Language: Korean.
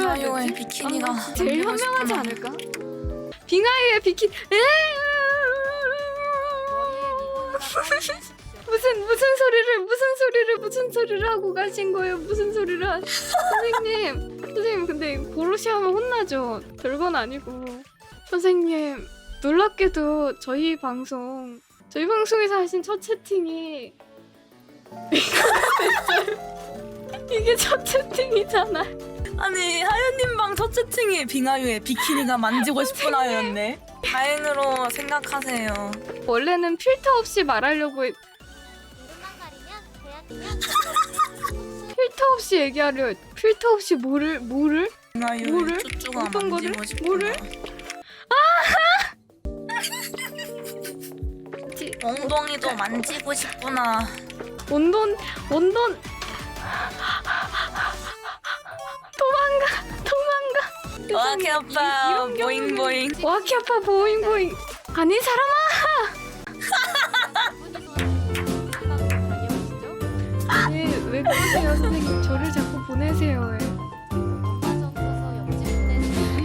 되지? 비키니가 아, 제일 만들고 현명하지. 않을까? 빙하유의 비키니 에 무슨 무슨 소리를 무슨 소리를 무슨 소리를 하고 가신 거예요? 무슨 소리를 하... 선생님 선생님 근데 이거 고로시 하면 혼나죠? 별건 아니고 선생님 놀랍게도 저희 방송 저희 방송에서 하신 첫 채팅이 이게 첫 채팅이잖아. 아니 하연님 방첫 채팅이 빙하유의 비키니가 만지고 싶은 하였네. 다행으로 생각하세요. 원래는 필터 없이 말하려고 했... 필터 없이 얘기하려 했... 필터 없이 뭐를 뭐를 빙하유의 뭐를? 쭈쭈가 어떤 거를? 만지고 싶구나. 뭐를? 지- 엉덩이도 만지고 싶구나. 원돈 원돈 와키 오빠 보잉 보잉. 와키 아빠 보잉 보잉. 아니 사람아. 왜 그러세요 선생님? 저를 자꾸 보내세요.